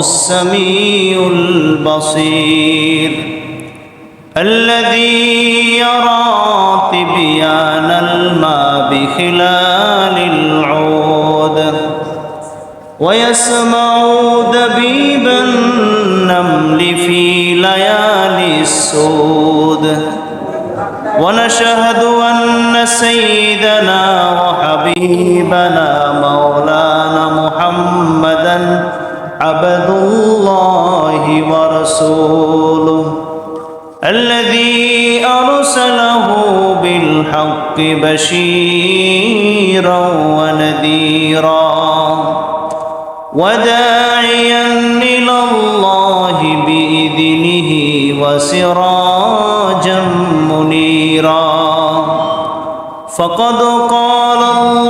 السميع البصير. الذي يرى تبيان الماء بخلال العود ويسمع دبيب النمل في ليالي السود. ونشهد أن سيدنا وحبيبنا مولانا محمدا عبد الله ورسوله الذي أرسله بالحق بشيرا ونذيرا وداعيا إلى الله بإذنه وسراجا منيرا فقد قال الله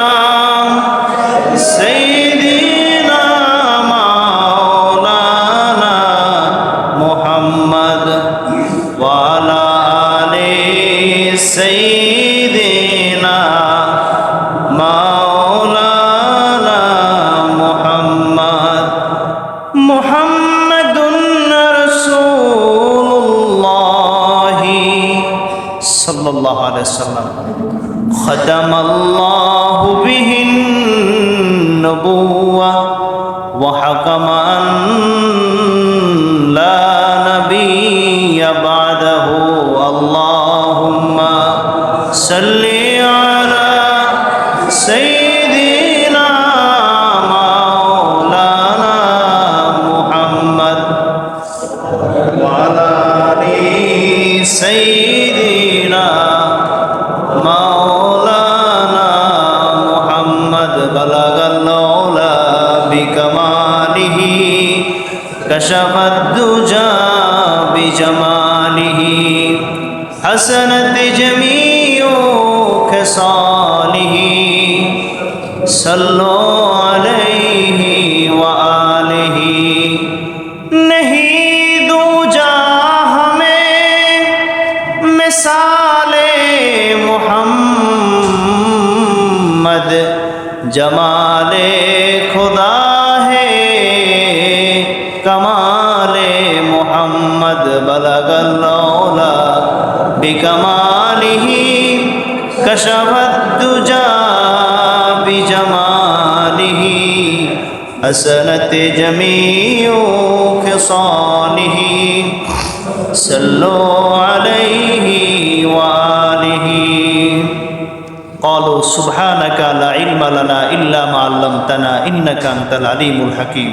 النبوة حسنت جميع خصاله صلوا بكماله كشف الدجى بجماله حسنت جميع خصاله صلوا عليه وآله قالوا سبحانك لا علم لنا إلا ما علمتنا إنك أنت العليم الحكيم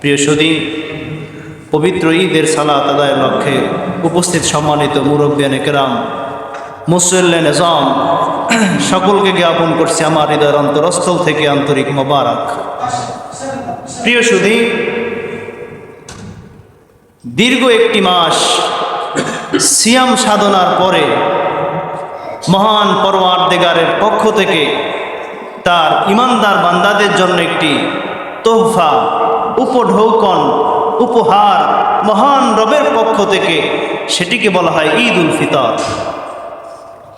প্রিয় সুদী পবিত্র ঈদের সালাত আদায়ের লক্ষ্যে উপস্থিত সম্মানিত মুরব্বিয়ান কেরাম মুসল্লেন নিজাম, সকলকে জ্ঞাপন করছি আমার হৃদয়ের অন্তরস্থল থেকে আন্তরিক মোবারক। প্রিয় সুধী, দীর্ঘ একটি মাস সিয়াম সাধনার পরে মহান পরওয়ার দেগারের পক্ষ থেকে তার ইমানদার বান্দাদের জন্য একটি তোহফা, উপঢৌকন উপহার মহান রবের পক্ষ থেকে সেটিকে বলা হয় ঈদ উল ফিতর।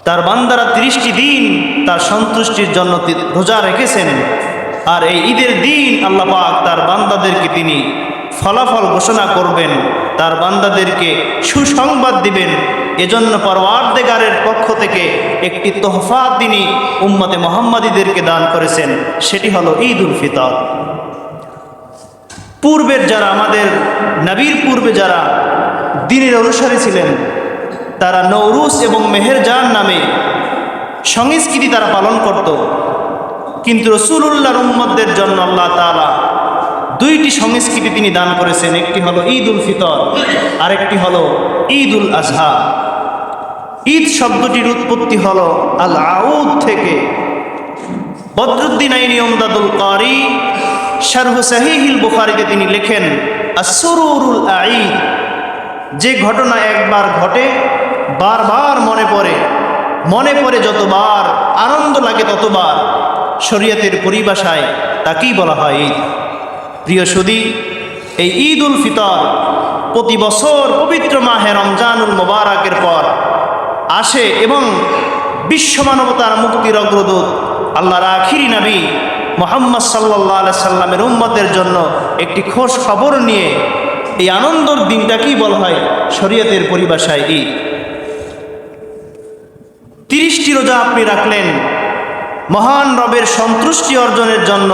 তার বান্দারা ত্রিশটি দিন তার সন্তুষ্টির জন্য রোজা রেখেছেন আর এই ঈদের দিন আল্লাহ পাক তার বান্দাদেরকে তিনি ফলাফল ঘোষণা করবেন, তার বান্দাদেরকে সুসংবাদ দিবেন। এজন্য পরওয়ারদেগারের পক্ষ থেকে একটি তোহফা তিনি উম্মতে মোহাম্মদীদেরকে দান করেছেন, সেটি হলো ঈদ উল ফিতর। পূর্বের যারা, আমাদের নবীর পূর্বে যারা দিনের অনুসারী ছিলেন, তারা নৌরুস এবং মেহেরজান নামে সংস্কৃতি তারা পালন করত। কিন্তু রসুল্লাহর উম্মদদের জন্য আল্লাহ তালা দুইটি সংস্কৃতি তিনি দান করেছেন, একটি হলো ঈদ উল ফিতর, আরেকটি হলো ঈদ উল আজহা। ঈদ শব্দটির উৎপত্তি হল আল আউদ থেকে। বদরুদ্দিন আইনি ওমদাদুল কারি শারহু সাহিহিল বুখারিতে তিনি লেখেন আসরুরুল আঈদ যে ঘটনা একবার ঘটে, বারবার মনে পড়ে। মনে পড়ে যতবার, আনন্দ লাগে ততবার। শরীয়তের পরিভাষায় তাকেই বলা হয় ঈদ। প্রিয় সুদী, এই ঈদ উল ফিতর প্রতি বছর পবিত্র মাহে রমজানুল মোবারকের পর আসে এবং বিশ্ব মানবতার মুক্তির অগ্রদূত আল্লাহর আখিরি নবী মোহাম্মদ সাল্লাহ সাল্লামের উম্মতের জন্য একটি খোঁজ খবর নিয়ে এই আনন্দর দিনটাকেই বলা হয় শরীয়তের পরিভাষায় ঈদ। তিরিশটি রোজা আপনি রাখলেন, মহান রবের সন্তুষ্টি অর্জনের জন্য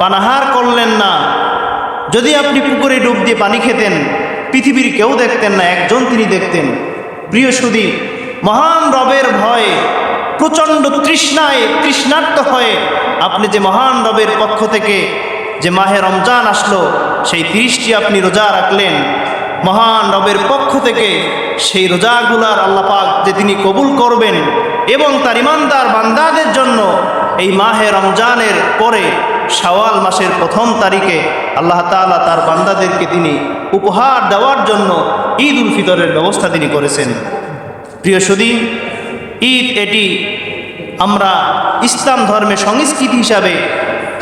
পানাহার করলেন না। যদি আপনি পুকুরে ডুব দিয়ে পানি খেতেন, পৃথিবীর কেউ দেখতেন না, একজন তিনি দেখতেন। প্রিয় সুদী, মহান রবের ভয়ে প্রচণ্ড তৃষ্ণায় তৃষ্ণার্ত হয়ে আপনি যে মহান রবের পক্ষ থেকে যে মাহে রমজান আসলো, সেই তিরিশটি আপনি রোজা রাখলেন, মহান রবের পক্ষ থেকে সেই রোজাগুলার আল্লাপাক যে তিনি কবুল করবেন এবং তার ইমানদার বান্দাদের জন্য এই মাহে রমজানের পরে শাওয়াল মাসের প্রথম তারিখে আল্লাহ তাআলা তার বান্দাদেরকে তিনি উপহার দেওয়ার জন্য ঈদ উল ফিতরের ব্যবস্থা তিনি করেছেন। প্রিয় সুদী ঈদ এটি আমরা ইসলাম ধর্মের সংস্কৃতি হিসাবে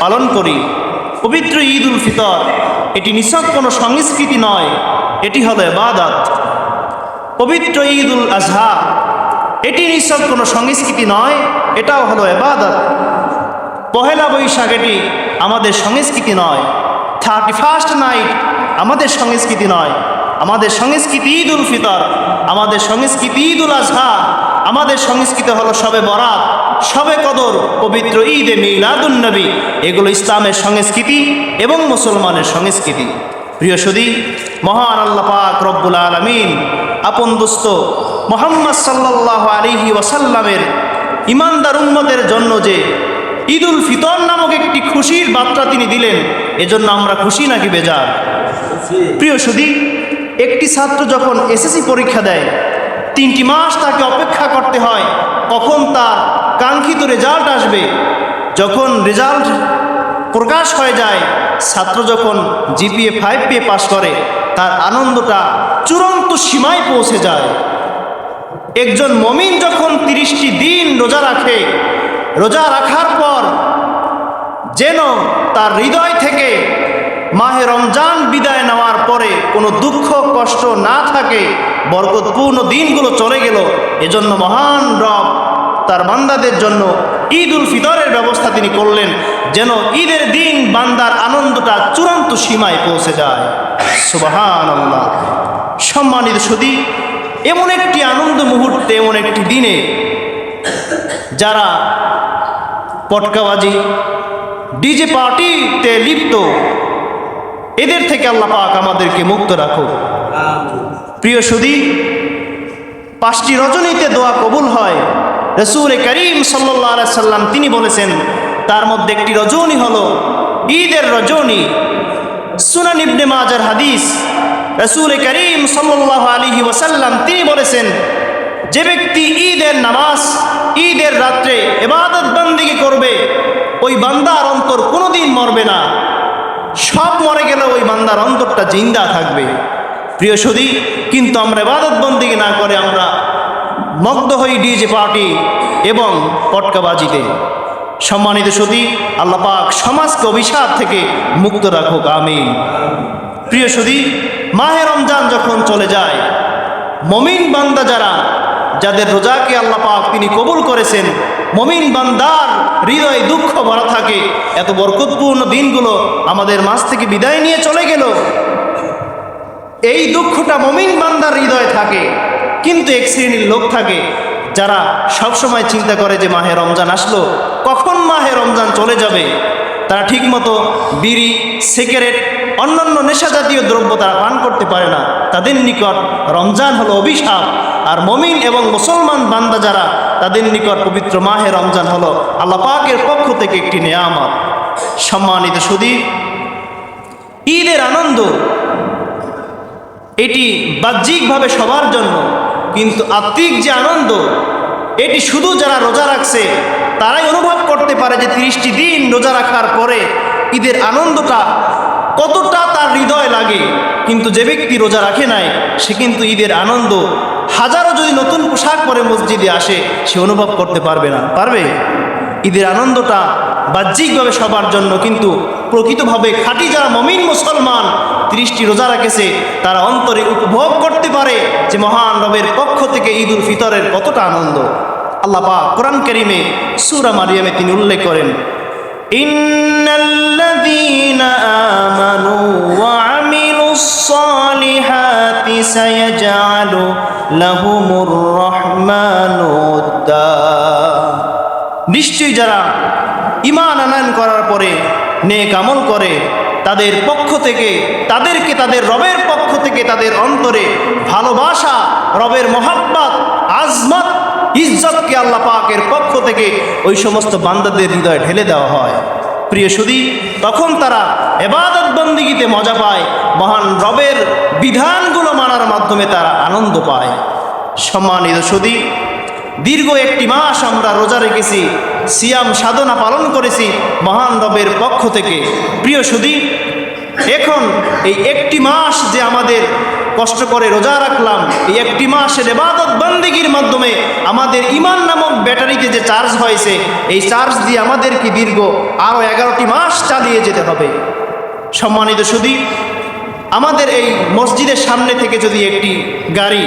পালন করি। পবিত্র ঈদ উল ফিতর এটি নিছক কোনো সংস্কৃতি নয়, এটি হলো এবাদত পবিত্র ঈদ উল আজহা এটি নিছক কোনো সংস্কৃতি নয়, এটাও হলো এবাদত পহেলা বৈশাখ এটি আমাদের সংস্কৃতি নয়, থার্টি ফার্স্ট নাইট আমাদের সংস্কৃতি নয় আমাদের সংস্কৃতি ঈদ উল ফিতর, আমাদের সংস্কৃতি ঈদ উল আজহা, আমাদের সংস্কৃতি হলো সবে বরাত, সবে কদর, পবিত্র ঈদে মিলাদুন্নবী এগুলো ইসলামের সংস্কৃতি এবং মুসলমানের সংস্কৃতি। প্রিয় সুদী মহান আল্লাহ পাক রব্বুল আলমিন আপন দুস্ত মোহাম্মদ সাল্লাহ আলিহি ওয়াসাল্লামের ইমানদার উম্মতের জন্য যে ঈদ উল ফিতর নামক একটি খুশির বার্তা তিনি দিলেন, এজন্য আমরা খুশি নাকি বেজার? প্রিয় সুদী একটি ছাত্র যখন এসএসসি পরীক্ষা দেয়, তিনটি মাস তাকে অপেক্ষা করতে হয়, কখন তার কাঙ্ক্ষিত রেজাল্ট আসবে। যখন রেজাল্ট প্রকাশ হয়ে যায়, ছাত্র যখন জিপিএ ফাইভ পেয়ে পাশ করে, তার আনন্দটা চূড়ান্ত সীমায় পৌঁছে যায়। একজন মমিন যখন তিরিশটি দিন রোজা রাখে, রোজা রাখার পর যেন তার হৃদয় থেকে মাহে রমজান বিদায় নেওয়ার পরে কোনো দুঃখ, কষ্ট না থাকে, বরকতপূর্ণ দিনগুলো চলে গেল। এজন্য মহান রব তার বান্দাদের জন্য ঈদ উল ফিতরের ব্যবস্থা তিনি করলেন, যেন ঈদের দিন বান্দার আনন্দটা চূড়ান্ত সীমায় পৌঁছে যায়। সুবাহান আল্লাহ সম্মানিত সুদী এমন একটি আনন্দ মুহূর্তে, এমন একটি দিনে যারা পটকাবাজি, ডিজে পার্টিতে লিপ্ত এদের থেকে আল্লাহ পাক আমাদেরকে মুক্ত রাখো প্রিয় সুদী পাঁচটি রজনীতে দোয়া কবুল হয়। রসুল করিম সাল্লাম তিনি বলেছেন, তার মধ্যে একটি রজনী হলো ঈদের রজনী। সুনান ইবনে মাজার হাদিস, রসুল করিম সাল্লাহ আলিহি ওসাল্লাম তিনি বলেছেন, যে ব্যক্তি ঈদের নামাজ, ঈদের রাত্রে এবাদত বন্দিগি করবে, ওই বান্দার অন্তর কোনোদিন মরবে না। সব মরে গেলে ওই বান্দার অন্তরটা জিন্দা থাকবে। প্রিয় সুদী কিন্তু আমরা এবাদত বন্দিগি না করে আমরা মগ্ধ হই ডিজে পার্টি এবং পটকাবাজিতে। সম্মানিত সুদী আল্লাহ পাক সমাজকে অভিশাপ থেকে মুক্ত রাখুক, আমিন। প্রিয় সুদী মাহে রমজান যখন চলে যায়, মমিন বান্দা যারা যাদের রোজাকে আল্লাহ পাক তিনি কবুল করেছেন, মমিন বান্দার হৃদয় দুঃখ ভরা থাকে, এত বরকতপূর্ণ দিনগুলো আমাদের মাঝ থেকে বিদায় নিয়ে চলে গেল। এই দুঃখটা মমিন বান্দার হৃদয়ে থাকে, কিন্তু এক শ্রেণির লোক থাকে যারা সবসময় চিন্তা করে যে মাহে রমজান আসলো, কখন মাহে রমজান চলে যাবে? তারা ঠিকমতো বিড়ি, সিগারেট, অন্যান্য নেশা জাতীয় দ্রব্য তারা পান করতে পারে না। তাদের নিকট রমজান হলো অভিশাপ। আর মমিন এবং মুসলমান বান্দা যারা, তাদের নিকট পবিত্র মাহে রমজান হলো আল্লাহ পাকের পক্ষ থেকে একটি নেয়ামত। সম্মানিত সুদী, ঈদের আনন্দ, এটি বাহ্যিকভাবে সবার জন্য, কিন্তু আত্মিক যে আনন্দ, এটি শুধু যারা রোজা রাখছে, তারাই অনুভব করতে পারে যে তিরিশটি দিন রোজা রাখার পরে ঈদের আনন্দটা কতটা তার হৃদয় লাগে। কিন্তু যে ব্যক্তি রোজা রাখে নাই, সে কিন্তু ঈদের আনন্দ হাজারো যদি নতুন পোশাক পরে মসজিদে আসে, সে অনুভব করতে পারবে না। পারবে? ঈদের আনন্দটা বাহ্যিকভাবে সবার জন্য, কিন্তু প্রকৃতভাবে খাঁটি যারা মমিন মুসলমান, ত্রিশটি রোজা রেখেছে, তারা অন্তরে উপভোগ করতে পারে যে মহান রবের পক্ষ থেকে ঈদ উল ফিতরের কতটা আনন্দ। আল্লাহ পাক কোরআন করিমে সুরা মারিয়ামে তিনি উল্লেখ করেন, ইন্নাল্লাযীনা আমানু ওয়া সালিহাতি সায়াজআলু লাহুমুর রহমানু উদ্দা নিশ্চয়ই যারা ইমান আনয়ন করার পরে নেক আমল করে, তাদের পক্ষ থেকে, তাদেরকে তাদের রবের পক্ষ থেকে, তাদের অন্তরে ভালোবাসা, রবের মোহাব্বত, আজমত, ইজ্জতকে আল্লাহ পাকের পক্ষ থেকে ওই সমস্ত বান্দাদের হৃদয়ে ঢেলে দেওয়া হয়। প্রিয় সুদী, তখন তারা এবাদত বন্দিগিতে মজা পায়। মহান রবের বিধানগুলো মানার মাধ্যমে তারা আনন্দ পায়। সম্মানিত সুদী, দীর্ঘ একটি মাস আমরা রোজা রেখেছি, সিয়াম সাধনা পালন করেছি মহান রবের পক্ষ থেকে। প্রিয় সুদী, এখন এই একটি মাস যে আমাদের কষ্ট করে রোজা রাখলাম। এই একটি মাসের এবাদত বন্দিগির মাধ্যমে আমাদের ইমান নামক ব্যাটারিতে যে চার্জ হয়েছে, এই চার্জ দিয়ে আমাদেরকে দীর্ঘ আরও এগারোটি মাস চালিয়ে যেতে হবে। সম্মানিত সুদী আমাদের এই মসজিদের সামনে থেকে যদি একটি গাড়ি,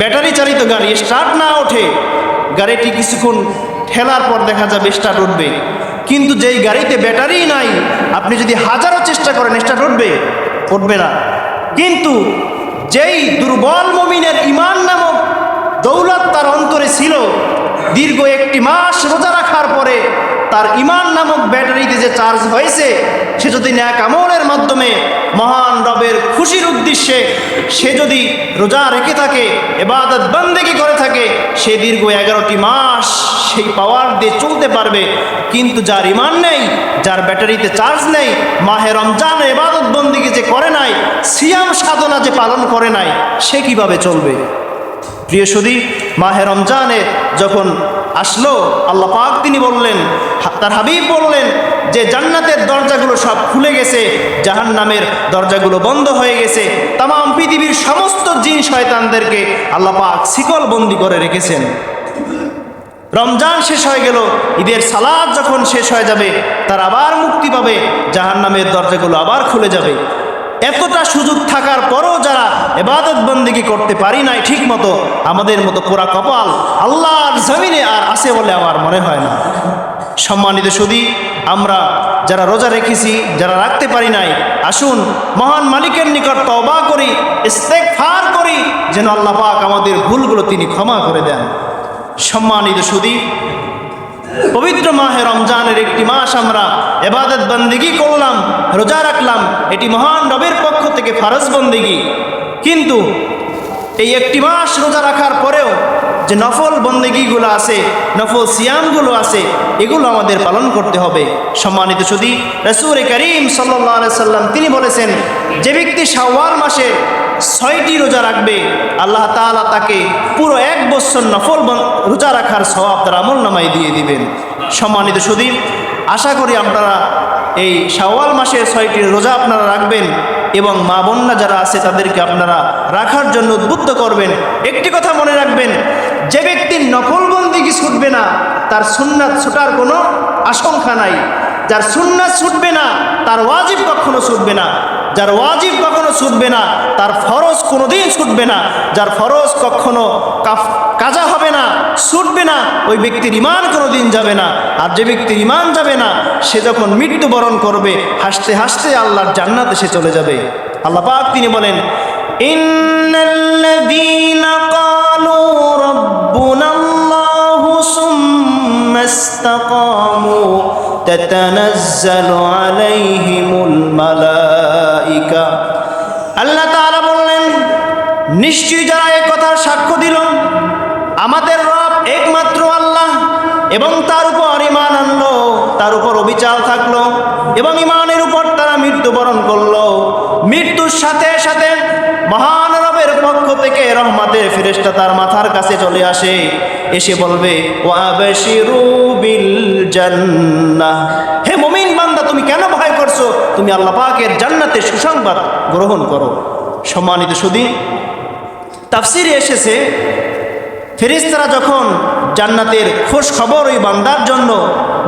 ব্যাটারি চালিত গাড়ি স্টার্ট না ওঠে, গাড়িটি কিছুক্ষণ ঠেলার পর দেখা যাবে স্টার্ট উঠবে। কিন্তু যেই গাড়িতে ব্যাটারি নাই, আপনি যদি হাজারো চেষ্টা করেন, স্টার্ট উঠবে উঠবে না। কিন্তু যেই দুর্বল মমিনের ইমান নামক দৌলত তার অন্তরে ছিল, দীর্ঘ একটি মাস রোজা রাখার পরে তার ইমান নামক ব্যাটারিতে যে চার্জ হয়েছে, সে যদি ন্যাক আমলের মাধ্যমে মহান রবের খুশির উদ্দেশ্যে সে যদি রোজা রেখে থাকে এবাদত বন্দেগি করে থাকে, সে দীর্ঘ এগারোটি মাস সেই পাওয়ার দিয়ে চলতে পারবে। কিন্তু যার ইমান নেই, যার ব্যাটারিতে চার্জ নেই, মাহে রমজান এবাদত বন্দিগি যে করে নাই, সিয়াম সাধনা যে পালন করে নাই, সে কীভাবে চলবে? প্রিয় সুদী, মাহে রমজানে যখন আসলো, আল্লাহ পাক তিনি বললেন তার হাবিব বললেন যে জান্নাতের দরজাগুলো সব খুলে গেছে জাহান নামের দরজাগুলো বন্ধ হয়ে গেছে তাম পৃথিবীর সমস্ত জিন শয়তানদেরকে আল্লাহ পাক শিকল বন্দি করে রেখেছেন। রমজান শেষ হয়ে গেল, ঈদের সালাদ যখন শেষ হয়ে যাবে, তার আবার মুক্তি পাবে জাহান নামের দরজাগুলো আবার খুলে যাবে। এতটা সুযোগ থাকার পরও যারা এবাদত বন্দিগি করতে পারি নাই ঠিক মতো আমাদের মতো পোড়া কপাল আল্লাহর জমিনে আর আছে বলে আমার মনে হয় না। সম্মানিত সুদী আমরা যারা রোজা রেখেছি, যারা রাখতে পারি নাই, আসুন মহান মালিকের নিকট তবা করি, ইস্তেগফার করি, যেন আল্লাহ পাক আমাদের ভুলগুলো তিনি ক্ষমা করে দেন। সম্মানিত সুদী পবিত্র মাহে রমজানের একটি মাস আমরা এবাদত বন্দিগি করলাম, রোজা রাখলাম। এটি মহান রবের পক্ষ থেকে ফারজ বন্দিগি। কিন্তু এই একটি মাস রোজা রাখার পরেও যে নফল বন্দিগিগুলো আছে, নফল সিয়ামগুলো আছে, এগুলো আমাদের পালন করতে হবে। সম্মানিত সুদী রসুর করিম সাল্লাহ সাল্লাম তিনি বলেছেন, যে ব্যক্তি শাওয়াল মাসে ছয়টি রোজা রাখবে, আল্লাহ তাআলা তাকে পুরো এক বছর নফল রোজা রাখার স্বভাব তার আমল নামাই দিয়ে দিবেন। সম্মানিত সুদীপ আশা করি আপনারা এই শাওয়াল মাসের ছয়টি রোজা আপনারা রাখবেন এবং মা বন্যা যারা আছে তাদেরকে আপনারা রাখার জন্য উদ্বুদ্ধ করবেন। একটি কথা মনে রাখবেন, যে ব্যক্তির নফলবন্দিকে ছুটবে না, তার সুন্নাত ছুটার কোনো আশঙ্কা নাই। যার সুন্নাত ছুটবে না, তার ওয়াজিব কখনো ছুটবে না। যার ওয়াজিব কখনো ছুটবে না, তার ফরজ কোনোদিন ছুটবে না। যার ফরজ কখনো কাজা হবে না, ছুটবে না, ওই ব্যক্তির ইমান কোনোদিন যাবে না। আর যে ব্যক্তির ইমান যাবে না, সে যখন মৃত্যুবরণ করবে, হাসতে হাসতে আল্লাহর জান্নাতে সে চলে যাবে। আল্লাহ পাক তিনি বলেন, ইন্নাল্লাযীনা রাব্বুনাল্লাহু আলাইহিমুল মালাইকা। আল্লাহ তাআলা বললেন, নিশ্চয়ই যারা এ কথা সাক্ষ্য দিল, আমাদের রব একমাত্র আল্লাহ এবং তার উপর ইমান আনলো, তার উপর অবিচার থাকল এবং ইমানের উপর তারা মৃত্যুবরণ করল। মৃত্যুর সাথে সাথে মহান রবের পক্ষ থেকে রহমাতের ফেরেশতা তার মাথার কাছে চলে আসে, এসে বলবে হে মুমিন বান্দা, তুমি কেন ভয় করছ, তুমি আল্লাহ পাকের জান্নাতের সুসংবাদ গ্রহণ করো। সম্মানিত সুদী তাফসিরে এসেছে ফেরিস্তারা যখন জান্নাতের খোঁজ খবর ওই বান্দার জন্য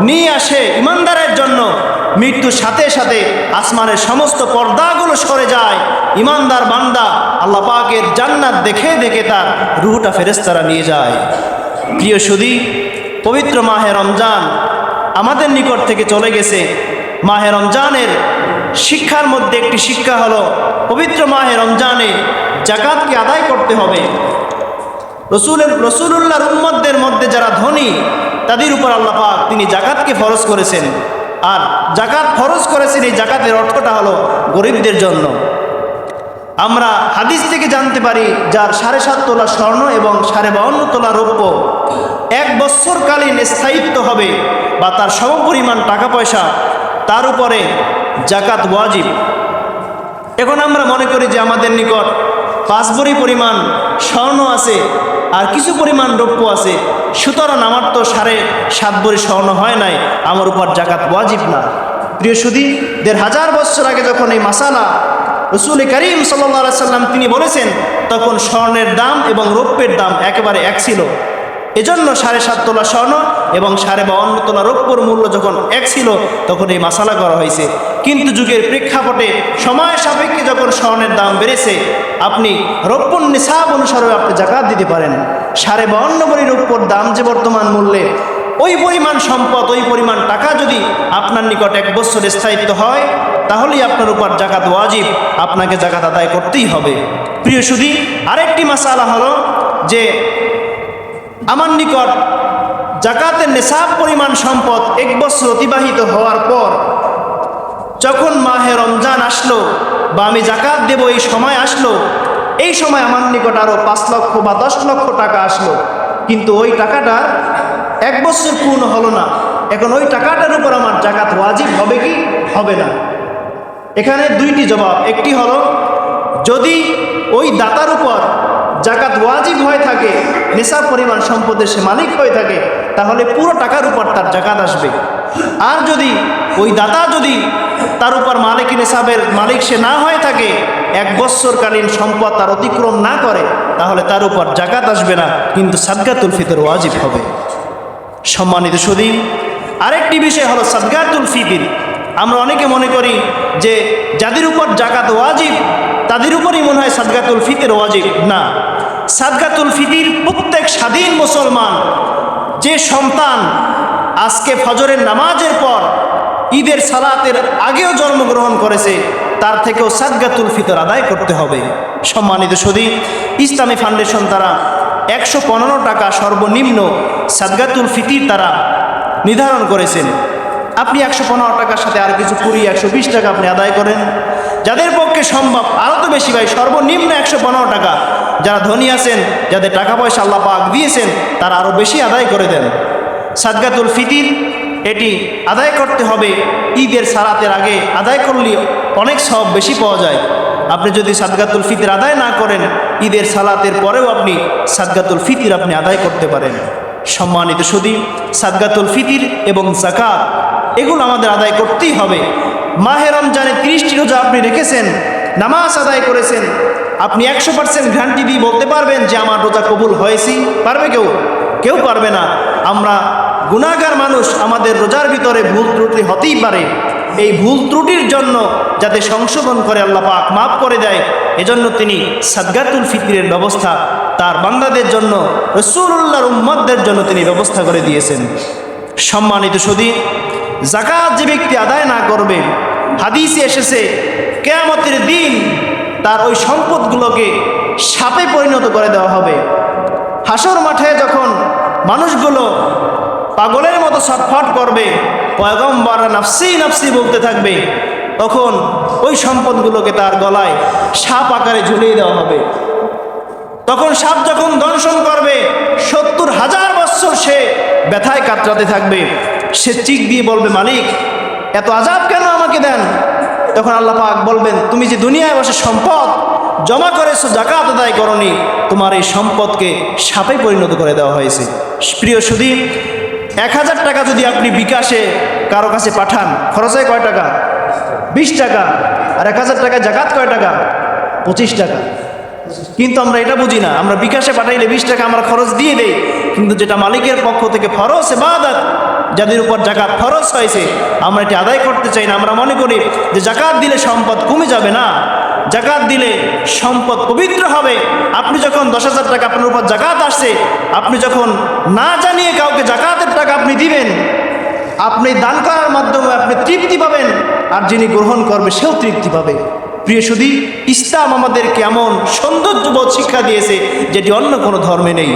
নিয়ে আসে, ইমানদারের জন্য, মৃত্যুর সাথে সাথে আসমানের সমস্ত পর্দাগুলো সরে যায়, ইমানদার বান্দা আল্লাহ পাকের জান্নাত দেখে দেখে তার রুহটা ফেরেস্তারা নিয়ে যায়। প্রিয় সুদী পবিত্র মাহে রমজান আমাদের নিকট থেকে চলে গেছে। মাহে রমজানের শিক্ষার মধ্যে একটি শিক্ষা হলো, পবিত্র মাহে রমজানে জাকাতকে আদায় করতে হবে। রসুলের রসুল্লাহর উম্মতদের মধ্যে যারা ধনী, তাদের উপর আল্লাহ পাক তিনি জাকাতকে ফরজ করেছেন। আর জাকাত ফরজ করেছেন, এই জাকাতের অর্থটা হলো গরিবদের জন্য। আমরা হাদিস থেকে জানতে পারি, যার সাড়ে সাত তোলা স্বর্ণ এবং সাড়ে বাউন্ন তোলা রৌপ্য এক বৎসরকালীন স্থায়িত্ব হবে, বা তার সমপরিমাণ টাকা পয়সা তার উপরে জাকাত ওয়াজিব। এখন আমরা মনে করি যে আমাদের নিকট পাঁচ বড়ি পরিমাণ স্বর্ণ আছে আর কিছু পরিমাণ রৌপ্য আছে। সুতরাং আমার তো সাড়ে সাত বড়ি স্বর্ণ হয় নাই, আমার উপর জাকাত ওয়াজিব না। প্রিয় সুদী দেড় হাজার বছর আগে যখন এই মাসালা রসুল করিম সাল্লা সাল্লাম তিনি বলেছেন, তখন স্বর্ণের দাম এবং রৌপ্যের দাম একেবারে এক ছিল। এজন্য সাড়ে সাত তোলা স্বর্ণ এবং সাড়ে বাউন্ন তোলা রৌপ্যর মূল্য যখন এক ছিল, তখন এই মাসালা করা হয়েছে। কিন্তু যুগের প্রেক্ষাপটে সময় সাপেক্ষে যখন স্বর্ণের দাম বেড়েছে, আপনি রৌপ্যর নিসাব অনুসারে আপনি জাকাত দিতে পারেন। সাড়ে বাউন্ন বড়ি রৌপ্যর দাম যে বর্তমান মূল্যে, ওই পরিমাণ সম্পদ, ওই পরিমাণ টাকা যদি আপনার নিকট এক বছর স্থায়িত্ব হয়, তাহলেই আপনার উপর জাকাত ওয়াজিব, আপনাকে জাকাত আদায় করতেই হবে। প্রিয় সুদী আরেকটি মাসালা হলো যে আমার নিকট জাকাতের নেশাব পরিমাণ সম্পদ এক বছর অতিবাহিত হওয়ার পর যখন মাহে রমজান আসলো বা আমি জাকাত দেব এই সময় আসলো, এই সময় আমার নিকট আরও পাঁচ লক্ষ বা দশ লক্ষ টাকা আসলো। কিন্তু ওই টাকাটা এক বছর পূর্ণ হলো না। এখন ওই টাকাটার উপর আমার জাকাত ওয়াজিব হবে কি? হবে না। এখানে দুইটি জবাব। একটি হলো, যদি ওই দাতার উপর জাকাত ওয়াজিব হয়ে থাকে নেশা পরিমাণ সম্পদের সে মালিক হয়ে থাকে, তাহলে পুরো টাকার উপর তার জাকাত আসবে। আর যদি ওই দাতা যদি তার উপর মালিক নেশাবের মালিক সে না হয়ে থাকে, এক বৎসরকালীন সম্পদ তার অতিক্রম না করে, তাহলে তার উপর জাকাত আসবে না, কিন্তু সাদগাতুল ফিতর ওয়াজিব হবে। সম্মানিত সুদী, আরেকটি বিষয় হলো সাদগাতুল ফিতির। আমরা অনেকে মনে করি যে, যাদের উপর জাকাত ওয়াজিব, তাদের উপরই মনে হয় সাদগাতুল ফিতের ওয়াজিব। না সাদগাতুল ফিতির প্রত্যেক স্বাধীন মুসলমান, যে সন্তান আজকে ফজরের নামাজের পর ঈদের সালাতের আগেও জন্মগ্রহণ করেছে, তার থেকেও সাদগাতুল ফিতর আদায় করতে হবে। সম্মানিত সুদী ইসলামী ফাউন্ডেশন তারা একশো পনেরো টাকা সর্বনিম্ন সাদগাতুল ফিতির তারা নির্ধারণ করেছেন। আপনি একশো পনেরো টাকার সাথে আর কিছু কুড়ি, একশো বিশ টাকা আপনি আদায় করেন। যাদের পক্ষে সম্ভব আরও তো বেশি ভাই, সর্বনিম্ন একশো পনেরো টাকা। যারা ধনী আছেন, যাদের টাকা পয়সা আল্লাহ পাক দিয়েছেন, তারা আরও বেশি আদায় করে দেন। সাদগাতুল ফিতির, এটি আদায় করতে হবে। ঈদের সারাতের আগে আদায় করলে অনেক সব বেশি পাওয়া যায়। আপনি যদি সাদগাতুল ফিতির আদায় না করেন, ঈদের সালাতের পরেও আপনি সাদগাতুল ফিতির আপনি আদায় করতে পারেন। সম্মানিত সুদী, সাদগাতুল ফিতির এবং জাকাত এগুলো আমাদের আদায় করতেই হবে। মাহে রমজানে তিরিশটি রোজা আপনি রেখেছেন, নামাজ আদায় করেছেন, আপনি একশো পার্সেন্ট গ্যারান্টি দিয়ে বলতে পারবেন যে আমার রোজা কবুল হয়েছি। পারবে কেউ? কেউ পারবে না। আমরা গুণাগার মানুষ, আমাদের রোজার ভিতরে ভুল ত্রুটি হতেই পারে। এই ভুল ত্রুটির জন্য যাতে সংশোধন করে আল্লাহ পাক মাফ করে দেয়, এজন্য তিনি সাদগাতুল ফিতরের ব্যবস্থা তার বান্দাদের জন্য রসুল্লাহর উম্মদদের জন্য তিনি ব্যবস্থা করে দিয়েছেন। সম্মানিত সদী জাকাত যে ব্যক্তি আদায় না করবে, হাদিসে এসেছে, কেয়ামতের দিন তার ওই সম্পদগুলোকে সাপে পরিণত করে দেওয়া হবে। হাসর মাঠে যখন মানুষগুলো পাগলের মতো ছটফট করবে পয়গম্বর নাফসি নাফসি বলতে থাকবে, তখন ওই সম্পদগুলোকে তার গলায় সাপ আকারে ঝুলিয়ে দেওয়া হবে। তখন সাপ যখন দংশন করবে, সত্তর হাজার বছর সে ব্যথায় কাতরাতে থাকবে। সে চিক দিয়ে বলবে, মালিক, এত আজাব কেন আমাকে দেন? তখন আল্লাহ পাক বলবেন, তুমি যে দুনিয়ায় বসে সম্পদ জমা করেছ জাকাত আদায় করনি, তোমার এই সম্পদকে সাপে পরিণত করে দেওয়া হয়েছে। প্রিয় সুদী, এক হাজার টাকা যদি আপনি বিকাশে কারও কাছে পাঠান, খরচ হয় কয় টাকা? বিশ টাকা। আর এক হাজার টাকা জাকাত কয় টাকা? পঁচিশ টাকা। কিন্তু আমরা এটা বুঝি না। আমরা বিকাশে পাঠাইলে বিশ টাকা আমরা খরচ দিয়ে দেই। কিন্তু যেটা মালিকের পক্ষ থেকে ফরজ বাদাত যাদের উপর জাকাত ফরজ হয়েছে, আমরা এটি আদায় করতে চাই না। আমরা মনে করি যে জাকাত দিলে সম্পদ কমে যাবে না। জাকাত দিলে সম্পদ পবিত্র হবে। আপনি যখন দশ হাজার টাকা আপনার উপর জাকাত আসছে, আপনি যখন না জানিয়ে কাউকে জাকাতের টাকা আপনি দিবেন, আপনি দান করার মাধ্যমে আপনি তৃপ্তি পাবেন, আর যিনি গ্রহণ করবে সেও তৃপ্তি পাবে। প্রিয় সুদী ইসলাম আমাদেরকে এমন সৌন্দর্যবোধ শিক্ষা দিয়েছে যেটি অন্য কোনো ধর্মে নেই।